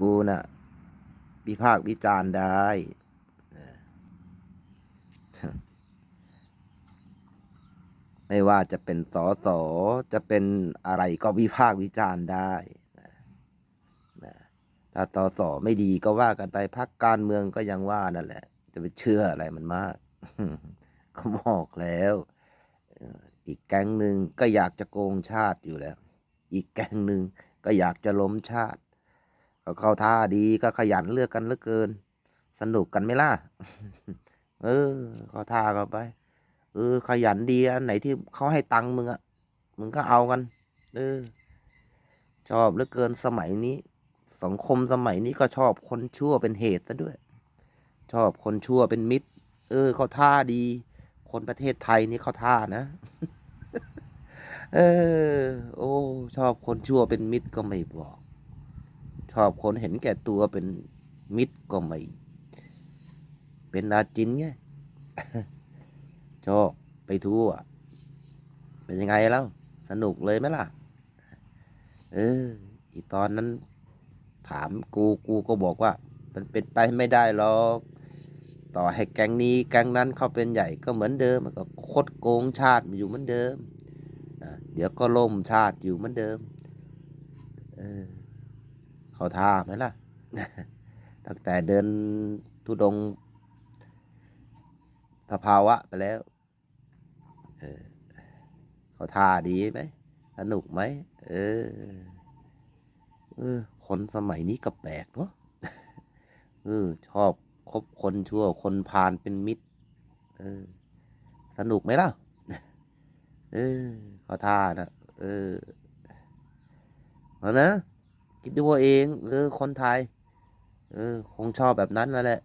กูน่ะวิพากษ์วิจารณ์ได้ ไม่ว่าจะเป็นสอสอจะเป็นอะไรก็วิพากษ์วิจารณ์ได้นะถ้าสอสอไม่ดีก็ว่ากันไปพักการเมืองก็ยังว่านั่นแหละ จะไปเชื่ออะไรมันมากก็บอกแล้ว อีกแก๊งหนึ่งก็อยากจะโกงชาติอยู่แล้ว อีกแก๊งหนึ่งก็อยากจะล้มชาติ ก็เข้าท่าดีก็ขยันเลือกกันเหลือเกิน สนุกกันไหมล่ะ เออเข้าท่าก็ไป เออ ขยันดีอันไหนที่เขาให้ตังค์มึงอะมึงก็เอากัน เออ ชอบเหลือเกินสมัยนี้ สังคมสมัยนี้ก็ชอบคนชั่วเป็นเหตุซะด้วย ชอบคนชั่วเป็นมิตร เออ เข้าท่าดี คนประเทศไทยนี่เข้าท่านะ เออ โอ้ ชอบคนชั่วเป็นมิตรก็ไม่บอก ชอบคนเห็นแก่ตัวเป็นมิตรก็ไม่ เป็นอาจินไงชอบไปทั่ว เป็นยังไงแล้ว สนุกเลยไหมล่ะ เออ อีตอนนั้น ถามกูกูก็บอกว่า มันเป็นไปไม่ได้หรอกต่อให้แก๊งนี้แก๊งนั้นเขาเป็นใหญ่ก็เหมือนเดิมมันก็คดโกงชาติอยู่เหมือนเดิม เดี๋ยวก็ล่มชาติอยู่เหมือนเดิม เออ เขาท่าไหมล่ะ ตั้งแต่เดินทุดงสภาวะไปแล้วเออเขาท่าดีไหมสนุกไหมเออเออ คนสมัยนี้ก็แปลกเนาะเออ ชอบคบคนชั่ว คนพาลเป็นมิตร เออ สนุกไหมล่ะ เออเขาท่านะเออเอานะ คิดดูเอาเอง เออคนไทย เออ คงชอบแบบนั้นนั่นแหละ